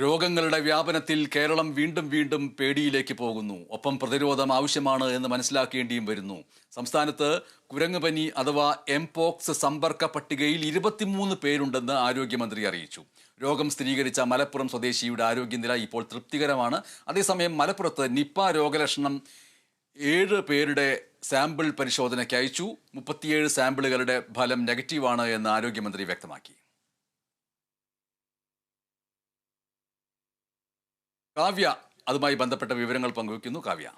രോഗങ്ങളുടെ വ്യാപനത്തിൽ കേരളം വീണ്ടും വീണ്ടും പേടിയിലേക്ക് പോകുന്നു. ഒപ്പം പ്രതിരോധം ആവശ്യമാണ് എന്ന് മനസ്സിലാക്കേണ്ടിയും വരുന്നു. സംസ്ഥാനത്ത് കുരങ്ങുപനി അഥവാ എംപോക്സ് സമ്പർക്ക പട്ടികയിൽ ഇരുപത്തിമൂന്ന് പേരുണ്ടെന്ന് ആരോഗ്യമന്ത്രി അറിയിച്ചു. രോഗം സ്ഥിരീകരിച്ച മലപ്പുറം സ്വദേശിയുടെ ആരോഗ്യനില ഇപ്പോൾ തൃപ്തികരമാണ്. അതേസമയം മലപ്പുറത്ത് നിപ്പ രോഗലക്ഷണം ഏഴ് പേരുടെ സാമ്പിൾ പരിശോധനയ്ക്ക് അയച്ചു. മുപ്പത്തിയേഴ് സാമ്പിളുകളുടെ ഫലം നെഗറ്റീവാണ് എന്ന് ആരോഗ്യമന്ത്രി വ്യക്തമാക്കി. കാവ്യ അതുമായി ബന്ധപ്പെട്ട വിവരങ്ങൾ പങ്കുവയ്ക്കുന്നു. കാവ്യ.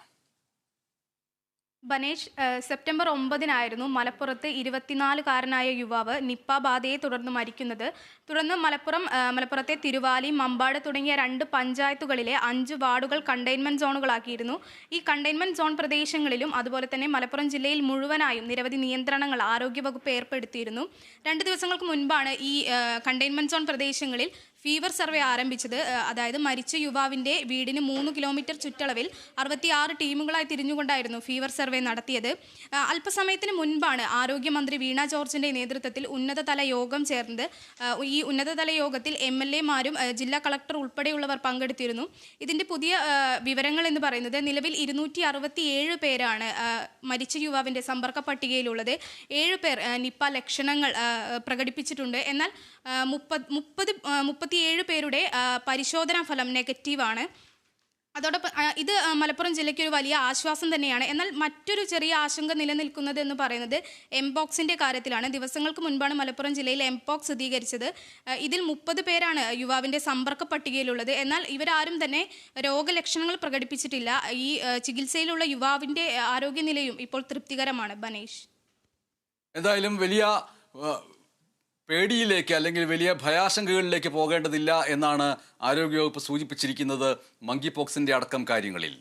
ബനേഷ് സെപ്റ്റംബർ ഒമ്പതിനായിരുന്നു മലപ്പുറത്ത് ഇരുപത്തിനാലുകാരനായ യുവാവ് നിപ്പ ബാധയെ തുടർന്ന് മരിക്കുന്നത്. തുടർന്ന് മലപ്പുറം മലപ്പുറത്തെ തിരുവാലി മമ്പാട് തുടങ്ങിയ രണ്ട് പഞ്ചായത്തുകളിലെ അഞ്ച് വാർഡുകൾ കണ്ടെയ്ൻമെന്റ് സോണുകളാക്കിയിരുന്നു. ഈ കണ്ടെയ്ൻമെന്റ് സോൺ പ്രദേശങ്ങളിലും അതുപോലെ തന്നെ മലപ്പുറം ജില്ലയിൽ മുഴുവനായും നിരവധി നിയന്ത്രണങ്ങൾ ആരോഗ്യവകുപ്പ് ഏർപ്പെടുത്തിയിരുന്നു. രണ്ട് ദിവസങ്ങൾക്ക് മുൻപാണ് ഈ കണ്ടെയ്ൻമെന്റ് സോൺ പ്രദേശങ്ങളിൽ ഫീവർ സർവേ ആരംഭിച്ചത് അതായത് മരിച്ച യുവാവിന്റെ വീടിന് മൂന്ന് കിലോമീറ്റർ ചുറ്റളവിൽ അറുപത്തിയാറ് ടീമുകളായി തിരിഞ്ഞുകൊണ്ടായിരുന്നു ഫീവർ സർവേ നടത്തിയത്. അല്പസമയത്തിന് മുൻപാണ് ആരോഗ്യമന്ത്രി വീണ ജോർജിന്റെ നേതൃത്വത്തിൽ ഉന്നതതല യോഗം ചേർന്നത്. ഈ ഉന്നതതല യോഗത്തിൽ എം എൽ എമാരും ജില്ലാ കളക്ടർ ഉൾപ്പെടെയുള്ളവർ പങ്കെടുത്തിരുന്നു. ഇതിന്റെ പുതിയ വിവരങ്ങൾ എന്ന് പറയുന്നത് നിലവിൽ ഇരുന്നൂറ്റി അറുപത്തിയേഴ് പേരാണ് മരിച്ച യുവാവിന്റെ സമ്പർക്ക പട്ടികയിലുള്ളത്. ഏഴ് പേർ നിപ്പ ലക്ഷണങ്ങൾ പ്രകടിപ്പിച്ചിട്ടുണ്ട്. എന്നാൽ മുപ്പത് മുപ്പത് ഏഹ്, മുപ്പത്തിയേഴ് പേരുടെ പരിശോധനാ ഫലം നെഗറ്റീവാണ് അതോടൊപ്പം ഇത് മലപ്പുറം ജില്ലയ്ക്ക് ഒരു വലിയ ആശ്വാസം തന്നെയാണ്. എന്നാൽ മറ്റൊരു ചെറിയ ആശങ്ക നിലനിൽക്കുന്നത് എന്ന് പറയുന്നത് എംപോക്സിന്റെ കാര്യത്തിലാണ്. ദിവസങ്ങൾക്ക് മുൻപാണ് മലപ്പുറം ജില്ലയിൽ എംപോക്സ് സ്ഥിരീകരിച്ചത്. ഇതിൽ മുപ്പത് പേരാണ് യുവാവിന്റെ സമ്പർക്ക പട്ടികയിലുള്ളത്. എന്നാൽ ഇവരാരും തന്നെ രോഗലക്ഷണങ്ങൾ പ്രകടിപ്പിച്ചിട്ടില്ല. ഈ ചികിത്സയിലുള്ള യുവാവിന്റെ ആരോഗ്യനിലയും ഇപ്പോൾ തൃപ്തികരമാണ്. ബനേഷ്. എന്തായാലും വലിയ പേടിയിലേക്ക് അല്ലെങ്കിൽ വലിയ ഭയാശങ്കകളിലേക്ക് പോകേണ്ടതില്ല എന്നാണ് ആരോഗ്യവകുപ്പ് സൂചിപ്പിച്ചിരിക്കുന്നത് മങ്കി പോക്സിന്റെ അടക്കം കാര്യങ്ങളിൽ.